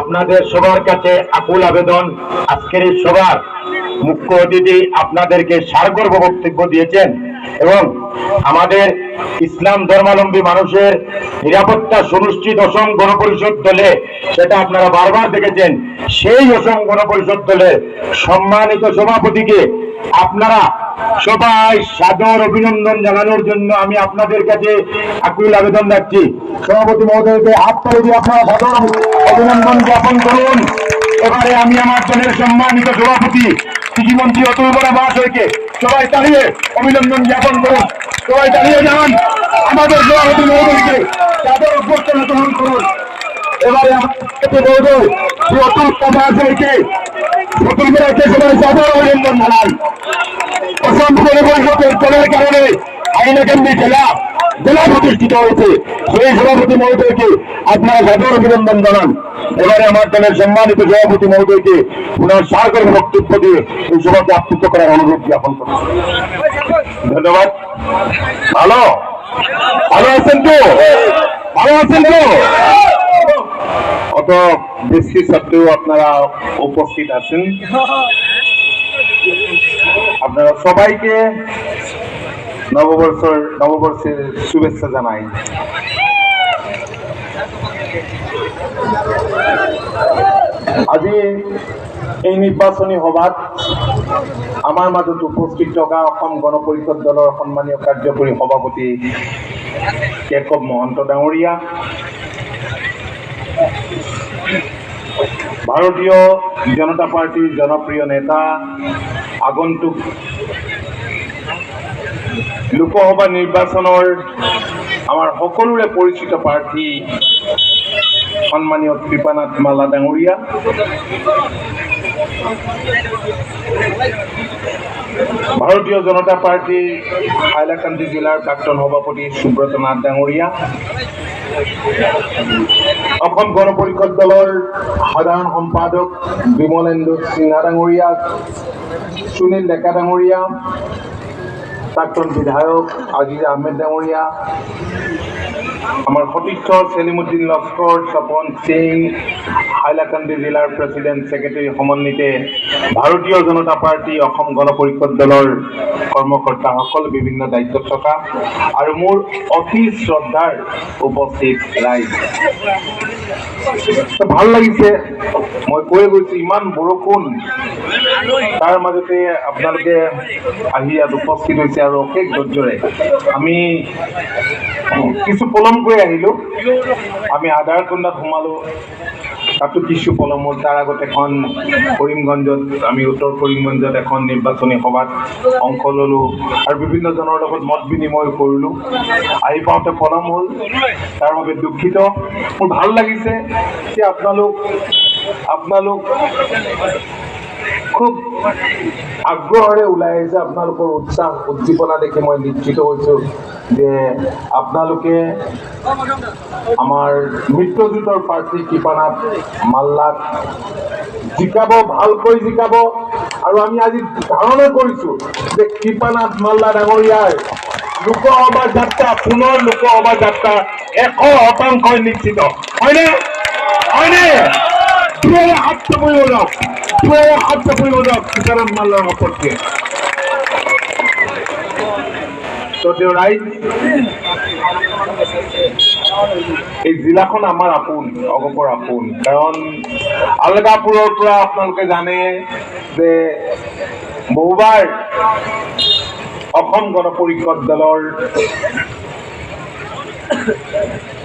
আপনাদের সবার কাছে আকুল আবেদন, আজকের এই সভার মুখ্য অতিথি আপনাদেরকে সারগর্ভ বক্তব্য দিয়েছেন এবং আমাদের ইসলাম ধর্মাবলম্বী মানুষের নিরাপত্তা সুনিশ্চিত অসম গণপরিষদ দলে, সেটা আপনারা বারবার দেখেছেন, সেই অসম গণপরিষদ দলের সম্মানিত সভাপতিকে আপনারা সবাই সাদর অভিনন্দন জানানোর জন্য আমি আপনাদের কাছে আকুল আবেদন রাখছি। সভাপতি মহোদয়কে হাত তুলে দিয়ে আপনারা সাদর অভিনন্দন জ্ঞাপন করুন। এবারে আমি আমার দলের সম্মানিত সভাপতি কৃষিমন্ত্রী অতুল বরা মহাশয়কে সবাই দাঁড়িয়ে অভিনন্দন জ্ঞাপন করুন। সবাই দাঁড়িয়ে যান। আমাদের সভাপতি মহোদয়কে সাদর অভ্যর্থনা গ্রহণ করুন। এবারে মহোদয় শ্রী অতুল মহাশয়কে অতুল বরাকে সবাই সাদর অভিনন্দন জানান অসংখ্য পরিষদের দলের কারণে হাইলাকান্দি জেলা জেলা প্রতিষ্ঠিত হয়েছে। সেই সভাপতি মহোদয়কে আপনারা সাদর অভিনন্দন জানান। এবারে আমার দলের সম্মানিত সভাপতি মহোদয়কে ওনার সার্গর বক্তব্য দিয়ে এই সভাকে আপ্লুত করার অনুরোধ জ্ঞাপন করছি। ধন্যবাদ। ভালো? ভালো আছেন তো? ভালো আছেন তো? অত বেশি সত্ত্বেও আপনারা উপস্থিত আছেন। আপনারা সবাইকে নববর্ষের নববর্ষের শুভেচ্ছা জানাই। আজি এই নিৰ্বাচনী সভাত আমাৰ মাজত উপস্থিত থকা অসম গণ পৰিষদ দলৰ সন্মানীয় কাৰ্যকৰী সভাপতি কেশৱ মহন্ত ডাঙৰীয়া ভাৰতীয় জনতা পাৰ্টীৰ জনপ্ৰিয় নেতা, আগন্তুক লোকসভা নিৰ্বাচনৰ আমাৰ সকলোৰে পৰিচিত প্ৰাৰ্থী সন্মানীয় কৃপানাথ মালা ডাঙৰীয়া ভাৰতীয় জনতা পাৰ্টীৰ হাইলাকান্দি জিলাৰ প্ৰাক্তন সভাপতি সুব্ৰত নাথ ডাঙৰীয়া। অসম গণ পৰিষদ দলৰ সাধাৰণ সম্পাদক বিমলেন্দু সিনহা ডাঙৰীয়া, সুনীল ডেকা ডাঙৰীয়া প্ৰাক্তন বিধায়ক আজিজ আহমেদ ডাঙৰীয়া আমাৰ সতীৰ্থ চেলিমুদ্দিন লস্কৰ স্বপন সিং, হাইলাকান্দি জিলাৰ প্ৰেচিডেণ্ট ছেক্ৰেটাৰী সমন্বিতে ভাৰতীয় জনতা পাৰ্টী অসম গণ পৰিষদ দলৰ কৰ্মকৰ্তাসকল বিভিন্ন দায়িত্বত থকা আৰু মোৰ অতি শ্ৰদ্ধাৰ উপস্থিত ৰাইজ। ভালো লাগিছে, মই কৈ গৈছো, ইমান বৰষুণ। তাৰ মাজতে আপোনালোকে আহি ইয়াত উপস্থিত হৈছে আৰু অশেষ ধৈৰ্যৰে আমি কিছু পলমকৈ আহিলোঁ। আমি আধাৰকুণ্ডত সোমালোঁ। তাতো কিছু পলম হ'ল। তাৰ আগত এখন কৰিমগঞ্জত, আমি উত্তৰ কৰিমগঞ্জত এখন নিৰ্বাচনী সভাত অংশ ল'লোঁ আৰু বিভিন্নজনৰ লগত মত বিনিময় কৰিলোঁ। আহি পাওঁতে পলম হ'ল। তাৰ বাবে দুখিত। মোৰ ভালো লাগিছে যে আপোনালোক আপোনালোক খুব আগ্ৰহেৰে ওলাই আহিছে। আপোনালোকৰ উৎসাহ, উদ্দীপনা দেখি মই নিশ্চিত হৈছোঁ যে আপোনালোকে আমাৰ মিত্ৰজোঁটৰ প্ৰাৰ্থী কৃপানাথ মাল্লাক জিকাব, ভালকৈ জিকাব। আৰু আমি আজি ধাৰণা কৰিছোঁ যে কৃপানাথ মাল্লা ডাঙৰীয়াৰ লোকসভা যাত্ৰা, পুনৰ লোকসভা যাত্ৰা এশ শতাংশই নিশ্চিত। হয়নে? হয়নে? দুয়ে হাত চাপৰিব তো তেওঁ ৰাইজ এই জিলাখন আমাৰ আপোন অগপৰ আপোন। কাৰণ আলগাপুৰৰ পৰা আপোনালোকে জানে যে বহুবাৰ অসম গণ পৰিষদ দলৰ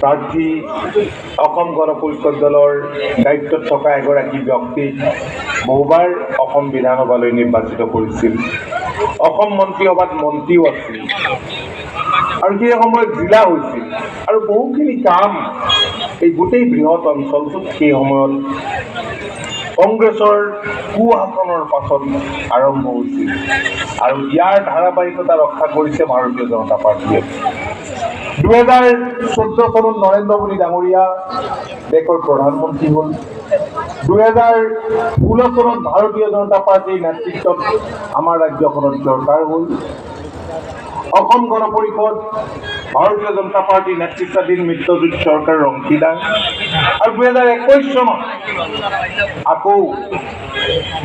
প্ৰাৰ্থী অসম গণ পৰিষদ দলৰ দায়িত্বত থকা এগৰাকী ব্যক্তিক বহুবাৰ অসম বিধানসভালৈ নিৰ্বাচিত কৰিছিল। অসম মন্ত্ৰীসভাত মন্ত্ৰীও আছিল। আৰু সেই সময়ত জিলা হৈছিল। আৰু বহুখিনি কাম এই গোটেই বৃহৎ অঞ্চলটোত সেই সময়ত কংগ্ৰেছৰ কু শাসনৰ পাছত আৰম্ভ হৈছিল। আৰু ইয়াৰ ধাৰাবাহিকতা ৰক্ষা কৰিছে ভাৰতীয় জনতা পাৰ্টীয়ে। দুহেজাৰ চৈধ্য চনত নৰেন্দ্ৰ মোদী ডাঙৰীয়া দেশৰ প্ৰধানমন্ত্ৰী হ'ল। দুহেজাৰ ষোল্ল চনত ভাৰতীয় জনতা পাৰ্টীৰ নেতৃত্বত আমাৰ ৰাজ্যখনত চৰকাৰ হ'ল। অসম গণ পৰিষদ ভাৰতীয় জনতা পাৰ্টীৰ নেতৃত্বাধীন মিত্ৰজোঁট চৰকাৰৰ অংশীদাৰ। আৰু দুহেজাৰ একৈছ চনত আকৌ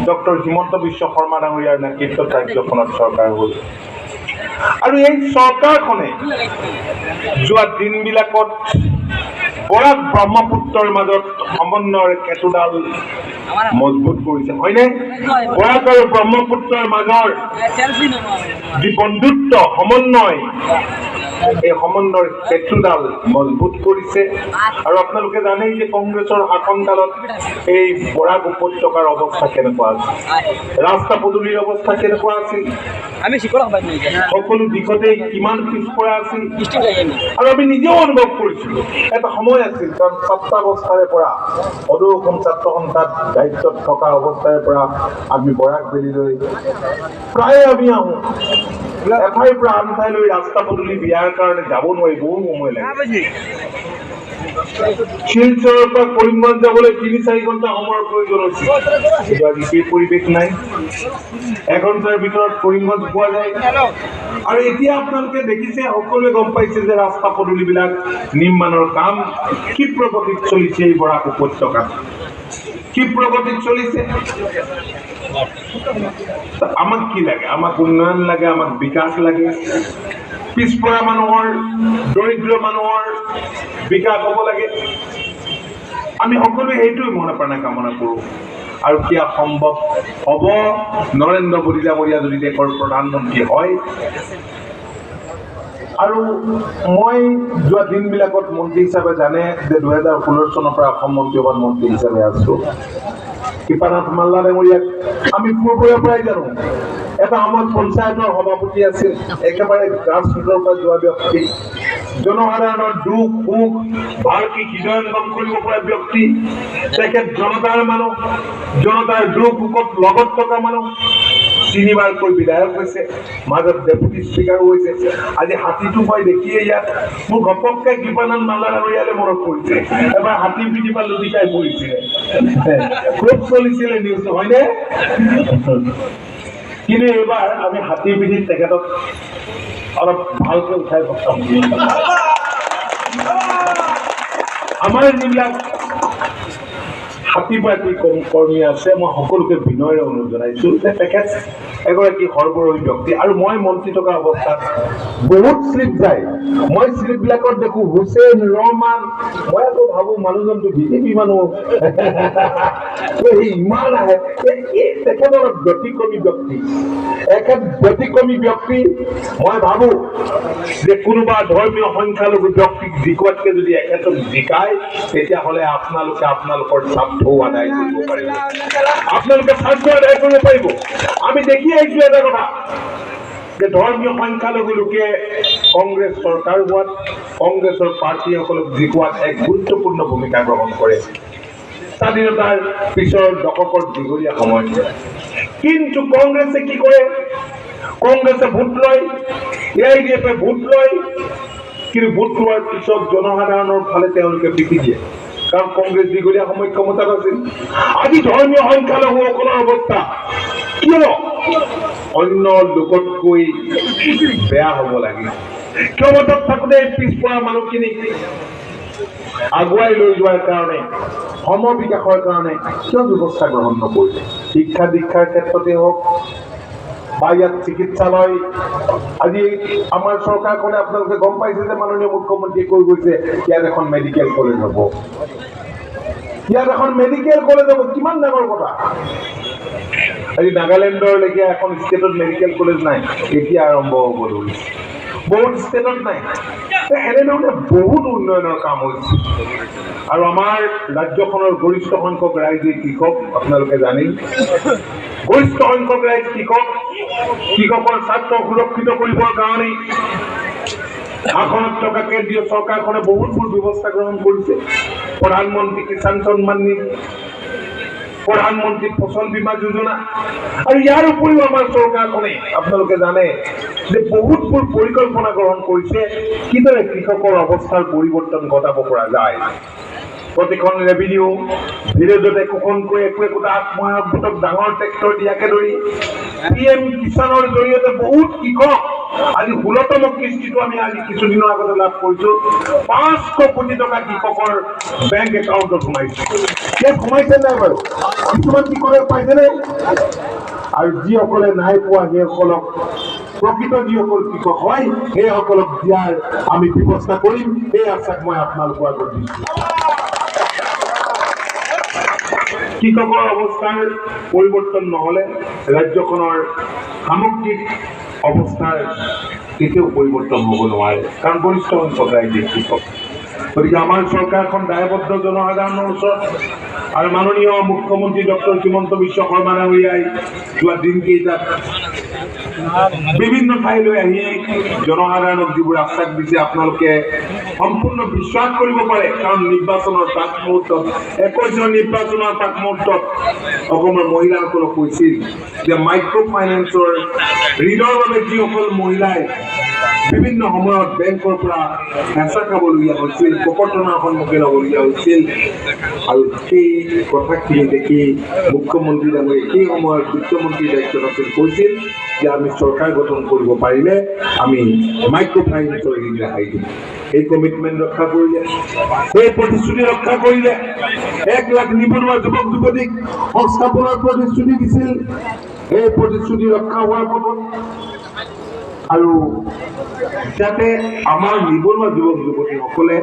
ডক্টৰ হিমন্ত বিশ্ব শৰ্মা ডাঙৰীয়াৰ নেতৃত্বত ৰাজ্যখনত চৰকাৰ হ'ল। আৰু এই চৰকাৰখনে যোৱা দিনবিলাকত বৰাক ব্ৰহ্মপুত্ৰৰ মাজত সমন্বয়ৰ কেঁচুডাল মজবুত কৰিছে। হয়নে? বৰাক আৰু ব্ৰহ্মপুত্ৰৰ মাজৰ যি বন্ধুত্ব সমন্বয় এই সমন্বয়ৰ সেতুডাল মজবুত কৰিছে আৰু আপোনালোকে জানেই যে কংগ্ৰেছৰ শাসনকালত এই বৰাক উপত্যকাৰ অৱস্থা কেনেকুৱা আছিল ৰাস্তা পদূলিৰ অৱস্থা কেনেকুৱা আছিল সকলো দিশতে কিমান পিছপৰা আছিল আৰু আমি নিজেও অনুভৱ কৰিছিলোঁ এটা সময় আছিল কাৰণ ছাত্ৰাৱস্থাৰে পৰা সদৌ অসম ছাত্ৰ সন্থাত দায়িত্বত থকা অৱস্থাৰে পৰা আমি বৰাক ভেলীলৈ প্ৰায়ে আমি আহোঁ। এঠাইৰ পৰা আন ঠাইলৈ ৰাস্তা পদূলি বিয়াৰ কাৰণে যাব নোৱাৰি বহু সময় লাগে। শিলচৰৰ পৰা কৰিমগঞ্জ যাবলৈ তিনি চাৰি ঘণ্টা সময়ৰ প্ৰয়োজন হৈছিল কিন্তু আজি সেই পৰিৱেশ নাই এঘণ্টাৰ ভিতৰত কৰিমগঞ্জ পোৱা যায় আৰু এতিয়া আপোনালোকে দেখিছে সকলোৱে গম পাইছে যে ৰাস্তা পদূলিবিলাক নিৰ্মাণৰ কাম কি প্ৰগতিত চলিছে এই বৰাক উপত্যকাত কি প্ৰগতিত চলিছে? আমাক কি লাগে? আমাক উন্নয়ন লাগে আমাক বিকাশ লাগে। পিছপৰা মানুহৰ, দৰিদ্ৰ মানুহৰ বিকাশ হ'ব লাগে। আমি সকলোৱে সেইটোৱে মনে প্ৰাণে কামনা কৰোঁ। আৰু সেয়া সম্ভৱ হ'ব? নৰেন্দ্ৰ মোদী ডাঙৰীয়া যদি দেশৰ প্ৰধানমন্ত্ৰী হয়। আৰু মই যোৱা দিনবিলাকত মন্ত্ৰী হিচাপে জানে যে দুহেজাৰ ষোল্ল চনৰ পৰা অসম মন্ত্ৰীসভাত মন্ত্ৰী হিচাপে আছো। কৃপানাথ মাল্লা ডাঙৰীয়াক আমি পূৰ্বৰে পৰাই জানো। এটা সময়ত পঞ্চায়তৰ সভাপতি আছিল। একেবাৰে গ্ৰাছৰুটৰ পৰা যোৱা ব্যক্তি। জনসাধাৰণৰ দুখ, সুখ ভালকে হৃদয়ংগম কৰিব পৰা ব্যক্তি। তেখেত জনতাৰ মানুহ, জনতাৰ দুখ, সুখত লগত থকা মানুহ। তিনিবাৰকৈ বিধায়ক হৈছে, মাজত ডেপুটি স্পীকাৰো হৈছে। আজি হাতীটো মই দেখিয়ে ইয়াত মোৰ ঘপককে কৃপানন্দ মাল্লা ডাঙৰীয়ালে মনত পৰিছে এবাৰ হাতী পিঠি পৰা লুটি পৰিছিলে খুব চলিছিলে নিউজটো হয়নে? কিন্তু এইবাৰ আমি হাতী পিঠিত তেখেতক অলপ ভালকে উঠাই পঠাম আমাৰ যিবিলাক হাতী পাৰ্টী কৰ্মী আছে, মই সকলোকে বিনয়েৰে অনুৰোধ জনাইছোঁ যে তেখেত এগৰাকী সৰ্বৰহী ব্যক্তি আৰু মই মন্ত্ৰী থকা অৱস্থাত বহুত শ্লিপ যায়। মই শ্লিপবিলাকত দেখোঁ হুছেইন, ৰহমান, মই আকৌ ভাবোঁ মানুহজনটো বিজেপি মানুহ ইমান আহে। অলপ ব্যতিক্ৰমী ব্যক্তি। এখেত ব্যতিক্ৰমী ব্যক্তি, মই ভাবোঁ যে কোনোবা ধৰ্মীয় সংখ্যালঘু ব্যক্তিক জিকোৱাতকে যদি এখেতক জিকায়, তেতিয়াহ'লে আপোনালোকে আপোনালোকৰ স্বাৰ্থও আদায় কৰিব পাৰিব। আপোনালোকে আদায় কৰিব পাৰিব। আমি দেখি আহিছোঁ এটা কথা, যে ধৰ্মীয় সংখ্যালঘু লোকে কংগ্ৰেছ চৰকাৰ হোৱাত, কংগ্ৰেছৰ প্ৰাৰ্থীসকলক জিকোৱাত এক গুৰুত্বপূৰ্ণ ভূমিকা গ্ৰহণ কৰে। স্বাধীনতাৰ পিছৰ দশকৰ দীঘলীয়া সময় কিন্তু কংগ্ৰেছে কি কৰে কংগ্ৰেছে ভোট লয় এ আই ডি এফে ভোট লয়, কিন্তু ভোট লোৱাৰ পিছত জনসাধাৰণৰ ফালে তেওঁলোকে পিটি দিয়ে কাৰণ কংগ্ৰেছ দীঘলীয়া সময় ক্ষমতাত আছিল। আজি ধৰ্মীয় সংখ্যালঘুসকলৰ অৱস্থা কিয় অন্য লোকতকৈ বেয়া হ'ব লাগে। ক্ষমতাত থাকোঁতে পিছপৰা মানুহখিনিক আগুৱাই লৈ যোৱাৰ কাৰণে সম বিকাশৰ কাৰণে কিয় ব্যৱস্থা গ্ৰহণ নকৰিলে? শিক্ষা দীক্ষাৰ ক্ষেত্ৰতে হওক বা ইয়াত চিকিৎসালয়, আজি আমাৰ চৰকাৰখনে আপোনালোকে গম পাইছে যে মাননীয় মুখ্যমন্ত্ৰীয়ে কৈ গৈছে, ইয়াত এখন মেডিকেল কলেজ হ'ব। ইয়াত এখন মেডিকেল কলেজ হ'ব, কিমান ডাঙৰ কথা? আজি নাগালেণ্ডৰ লেখীয়া এখন ষ্টেটত মেডিকেল কলেজ নাই, এতিয়া আৰম্ভ হ'ব ধৰিছে। বহুত ষ্টেটত এনেধৰণে বহুত উন্নয়নৰ কাম হৈছে। আৰু আমাৰ ৰাজ্যখনৰ গৰিষ্ঠ সংখ্যক ৰাইজে কৃষক, আপোনালোকে জানেই। গৰিষ্ঠ সংখ্যক ৰাইজ কৃষক, কৃষকৰ স্বাৰ্থ সুৰক্ষিত কৰিবৰ কাৰণে শাসনত থকা কেন্দ্ৰীয় চৰকাৰখনে বহুতবোৰ ব্যৱস্থা গ্ৰহণ কৰিছে। প্ৰধানমন্ত্ৰী কিষাণ সন্মান নিধি প্ৰধানমন্ত্ৰী ফচল বীমা যোজনা। আৰু ইয়াৰ উপৰিও আমাৰ চৰকাৰখনে আপোনালোকে জানে যে বহুতবোৰ পৰিকল্পনা গ্ৰহণ কৰিছে, কিদৰে কৃষকৰ অৱস্থাৰ পৰিৱৰ্তন ঘটাব পৰা যায়। প্ৰতিখন ৰেভিনিউ ভিলেজত একোখনকৈ একো একোটা আত্মসহায়ক গোটক ডাঙৰ ট্ৰেক্টৰ দিয়াকে ধৰি পি এম কিষাণৰ জৰিয়তে বহুত কৃষক আজি ষোল্লতম কিস্তিটো আমি আজি কিছুদিনৰ আগতে লাভ কৰিছো। পাঁচশো কোটি টকা কৃষকৰ বেংক একাউণ্টত সোমাইছে। ইয়াত সোমাইছে নাই বাৰু? কিছুমান কৃষকে পাইছেনে আৰু যিসকলে নাই পোৱা, সেইসকলক, প্ৰকৃত যিসকল কৃষক হয়, সেইসকলক দিয়াৰ আমি ব্যৱস্থা কৰিম। এই আশ্বাস মই আপোনালোকৰ আগত দিছোঁ। কৃষকৰ অৱস্থাৰ পৰিৱৰ্তন নহলে ৰাজ্যখনৰ সামগ্ৰিক অৱস্থাৰ কেতিয়াও পরিবর্তন হ'ব নয় কারণ পরিশ্রম সরকারের ৰাইজে কৃষক গতিকে আমাৰ চৰকাৰখন দায়বদ্ধ জনসাধাৰণৰ ওচৰত আৰু মাননীয় মুখ্যমন্ত্ৰী ডক্টৰ হিমন্ত বিশ্ব শৰ্মা ডাঙৰীয়াই যোৱা দিনকেইটাত বিভিন্ন ঠাইলৈ আহি জনসাধাৰণক যিবোৰ আশ্বাস দিছে, আপোনালোকে সম্পূৰ্ণ বিশ্বাস কৰিব পাৰে। কাৰণ নিৰ্বাচনৰ প্ৰাক মুহূৰ্তত একৈছৰ নিৰ্বাচনৰ প্ৰাক মুহূৰ্তত অসমৰ মহিলাসকলক কৈছিল যে মাইক্ৰ' ফাইনেন্সৰ ঋণৰ বাবে যিসকল মহিলাই বিভিন্ন সময়ত বেংকৰ পৰা হেঁচা খাবলগীয়া হৈছিল প্ৰকটনাৰ সন্মুখীন হ'বলগীয়া হৈছিল। আৰু সেই কথাখিনি দেখি মুখ্যমন্ত্ৰী ডাঙৰীয়ে সেই সময়ত বিত্তমন্ত্ৰী দায়িত্বত আছিল, কৈছিল যে আমি চৰকাৰ গঠন কৰিব পাৰিলে আমি মাইক্ৰ' ফাইনেন্সৰ ঋণ ৰেহাই দিম। সেই কমিটমেণ্ট ৰক্ষা কৰিলে, সেই প্ৰতিশ্ৰুতি ৰক্ষা কৰিলে, এক লাখ নিবনুৱা যুৱক যুৱতীক সংস্থাপনৰ প্ৰতিশ্ৰুতি দিছিল। সেই প্ৰতিশ্ৰুতি ৰক্ষা হোৱাৰ পথত আৰু যাতে আমাৰ নিবনুৱা যুৱক যুৱতীসকলে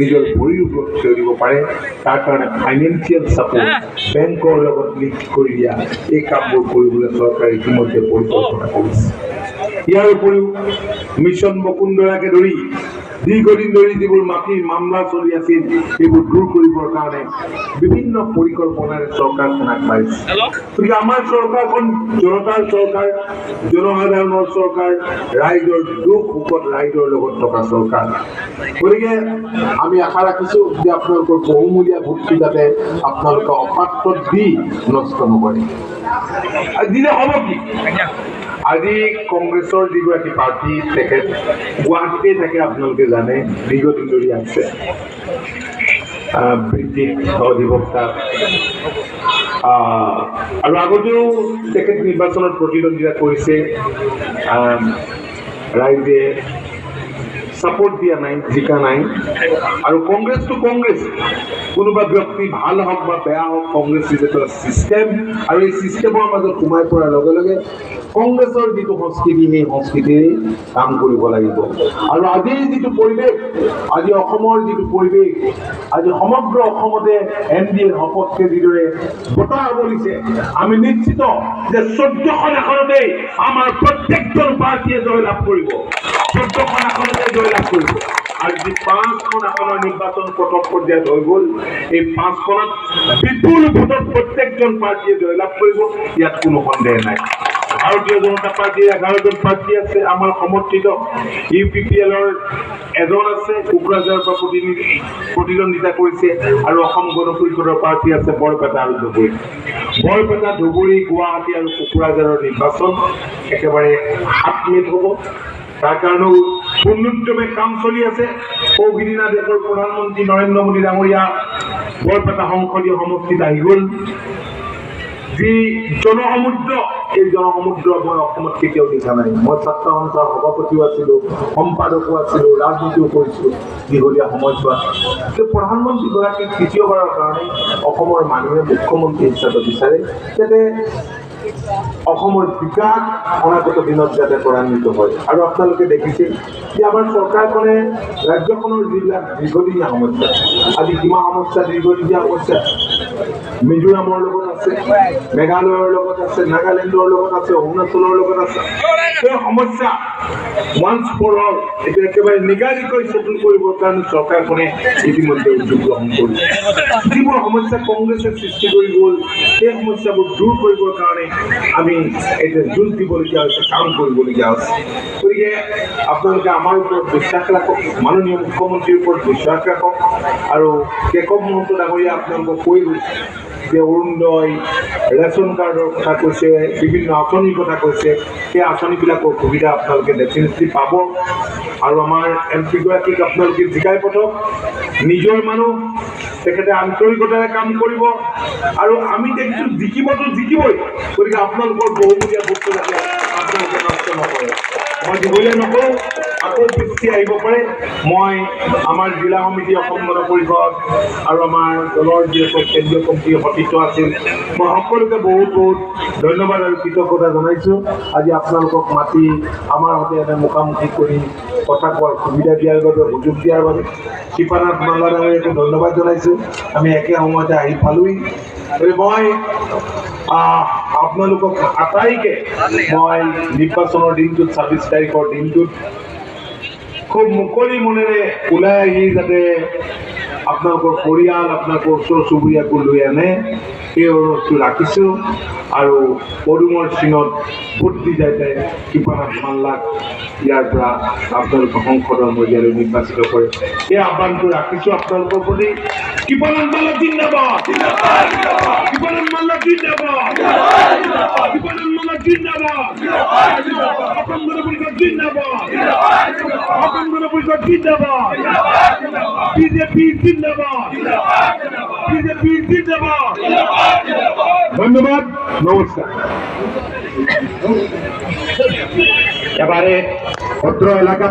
নিজৰ ভৰিৰ ওপৰত থিয় দিব পাৰে তাৰ কাৰণে ফাইনেন্সিয়েল ছাপোৰ্ট বেংকৰ লগত লিংক কৰি দিয়া এই কামবোৰ কৰিবলৈ চৰকাৰে ইতিমধ্যে পৰিকল্পনা কৰিছে। ইয়াৰ উপৰিও মিছন বসুন্ধৰাকে ধৰি দীৰ্ঘদিন ধৰি যিবোৰ মাটিৰ মামলা চলি আছিল সেইবোৰ দূৰ কৰিবৰ কাৰণে বিভিন্ন পৰিকল্পনাৰে চৰকাৰখন আগবাঢ়িছে গতিকে আমাৰ চৰকাৰখন জনতাৰ চৰকাৰ জনসাধাৰণৰ চৰকাৰ ৰাইজৰ দুখ সুখত ৰাইজৰ লগত থকা চৰকাৰ। গতিকে আমি আশা ৰাখিছোঁ যে আপোনালোকৰ বহুমূলীয়া ভোটটো যাতে আপোনালোকে অপাত্ৰত দি নষ্ট নকৰে। দিলে হ'ব কি? আজি কংগ্ৰেছৰ যিগৰাকী প্ৰাৰ্থী, তেখেত গুৱাহাটীতে থাকে, আপোনালোকে জানে, দীৰ্ঘদিন ধৰি আছে। বৃত্তিত অধিবক্তা। আৰু আগতেও তেখেত নিৰ্বাচনত প্ৰতিদ্বন্দ্বিতা কৰিছে। ৰাইজে ছাপোৰ্ট দিয়া নাই, জিকা নাই। আৰু কংগ্ৰেছটো কংগ্ৰেছ। কোনোবা ব্যক্তি ভালো হওক বা বেয়া হওক, কংগ্ৰেছ ইজ এটা আৰু এই ছিষ্টেমৰ মাজত সোমাই পৰাৰ লগে লগে কংগ্ৰেছৰ যিটো সংস্কৃতি, সেই সংস্কৃতিৰে কাম কৰিব লাগিব। আৰু আজিৰ যিটো পৰিৱেশ, আজি অসমৰ যিটো পৰিৱেশ, আজি সমগ্ৰ অসমতে এন ডি এৰ সপক্ষে যিদৰে বতাহ বলিছে আমি নিশ্চিত যে চৈধ্যখন আসনতেই আমাৰ প্ৰত্যেকজন প্ৰাৰ্থীয়ে জয়লাভ কৰিব। চৈধ্যখন আসনতে জয়লাভ কৰিব। আৰু যি পাঁচখন আসনৰ নিৰ্বাচন প্ৰথম পৰ্যায়ত হৈ গ'ল এই পাঁচখনত বিপুল ভোটত প্ৰত্যেকজন প্ৰাৰ্থীয়ে জয়লাভ কৰিব। ইয়াত কোনো সন্দেহ নাই। ভাৰতীয় জনতা পাৰ্টীৰ এঘাৰজন প্ৰাৰ্থী আছে, আমাৰ সমৰ্থিত। ইউ পি পি এলৰ এজন আছে কোকৰাঝাৰৰ পৰা প্ৰতিনিধি প্ৰতিদ্বন্দ্বিতা কৰিছে আৰু অসম গণ পৰিষদৰ প্ৰাৰ্থী আছে, বৰপেটা আৰু ধুবুৰী। বৰপেটা, ধুবুৰী, গুৱাহাটী আৰু কোকৰাঝাৰৰ নিৰ্বাচন একেবাৰে সাত মিনিট হ'ব। তাৰ কাৰণেও পূৰ্ণোদ্যমে কাম চলি আছে। সৌসিদিনা দেশৰ প্ৰধানমন্ত্ৰী নৰেন্দ্ৰ মোদী ডাঙৰীয়া, বৰপেটা সংসদীয় সমষ্টিত আহি গ'ল যি জনসমুদ্ৰ, এই জনসমুদ্ৰ মই অসমত কেতিয়াও দেখা নাই। মই ছাত্ৰ সন্থাৰ সভাপতিও আছিলোঁ, সম্পাদকো আছিলোঁ, ৰাজনীতিও কৰিছিলোঁ দীঘলীয়া সময়ছোৱাত। কিন্তু প্ৰধানমন্ত্ৰীগৰাকীক তৃতীয়বাৰৰ কাৰণে অসমৰ মানুহে মুখ্যমন্ত্ৰী হিচাপে বিচাৰে। যাতে অসমৰ বিকাশ অনাগত দিনত যাতে ত্বৰান্বিত হয়। আৰু আপোনালোকে দেখিছে যে আমাৰ চৰকাৰখনে ৰাজ্যখনৰ যিবিলাক দীৰ্ঘদিনীয়া সমস্যা, আজি সীমা সমস্যা, দীৰ্ঘদিনীয়া সমস্যা, মিজোৰামৰ লগত আছে মেঘালয়ৰ লগত আছে নাগালেণ্ডৰ লগত আছে অৰুণাচলৰ লগত আছে। সেই সমস্যা ওৱান্স ফৰ অল এইটো একেবাৰে নিগাৰিকৈ চেটুল কৰিবৰ কাৰণে চৰকাৰখনে ইতিমধ্যে উদ্যোগ গ্ৰহণ কৰিছে। যিবোৰ সমস্যা কংগ্ৰেছে সৃষ্টি কৰি গ'ল, সেই সমস্যাবোৰ দূৰ কৰিবৰ কাৰণে আমি এতিয়া যুঁজ দিবলগীয়া হৈছে, কাম কৰিবলগীয়া হৈছে। গতিকে আপোনালোকে আমাৰ ওপৰত বিশ্বাস ৰাখক, মাননীয় মুখ্যমন্ত্ৰীৰ ওপৰত বিশ্বাস ৰাখক, আৰু কেশৱ মহন্ত ডাঙৰীয়া আপোনালোকক কৈ গৈছে যে অৰুণোদয় ৰেচন কাৰ্ডৰ কথা কৈছে, বিভিন্ন আঁচনিৰ কথা কৈছে। সেই আঁচনিবিলাকৰ সুবিধা আপোনালোকে ডেফিনেটলি পাব। আৰু আমাৰ এম পিগৰাকীক আপোনালোকে জিকাই পঠাওক নিজৰ মানুহ, তেখেতে আন্তৰিকতাৰে কাম কৰিব। আৰু আমি দেখিছোঁ জিকিবতো জিকিবই। গতিকে আপোনালোকৰ বহুমূলীয়া বস্তু আপোনালোকে নষ্ট নকৰে। মই দিবলৈ নকৰোঁ আকৌ দৃষ্টি আহিব পাৰে। মই আমাৰ জিলা সমিতি অসম গণ পৰিষদ আৰু আমাৰ দলৰ যিসকল কেন্দ্ৰীয় কমিটিৰ সতীৰ্থ আছিল, মই সকলোকে বহুত বহুত ধন্যবাদ আৰু কৃতজ্ঞতা জনাইছোঁ। আজি আপোনালোকক মাতি আমাৰ সৈতে এনে মুখামুখি কৰি কথা কোৱাৰ সুবিধা দিয়াৰ বাবে, সুযোগ দিয়াৰ বাবে কৃপানাথ মাল্লা ধন্যবাদ জনাইছোঁ। আমি একে সময়তে আহি পালোহি। মই আপোনালোকক আটাইকে মই নিৰ্বাচনৰ দিনটোত ছাব্বিছ তাৰিখৰ দিনটোত খুব মুকলি মনেৰে ওলাই আহি যাতে আপোনালোকৰ পৰিয়াল, আপোনালোকৰ ওচৰ চুবুৰীয়াকো লৈ আনে। সেই অনুৰোধটো ৰাখিছোঁ আৰু পদুমৰ চিনত ভোট দি যাতে কৃপানাথ মাল্লাক ইয়াৰ পৰা আপোনালোকে সংসদৰ মজিয়ালৈ নিৰ্বাচিত কৰে। এই আহ্বানটো ৰাখিছোঁ আপোনালোকৰ প্ৰতি। কৃপানাথ মাল্লা জিন্দাবাদ। কৃপানাথ মাল্লা জিন্দাবাদ। মাল্লা জিন্দাবাদ। গণ পৰিষদ জিন্দাবাদ। গণ পৰিষদ জিন্দাবাদ। বিজেপি জিন্দাবাদ। বিজেপি জিন্দাবাদ। ধন্যবাদ, নমস্কার। এবারে ভদ্র এলাকা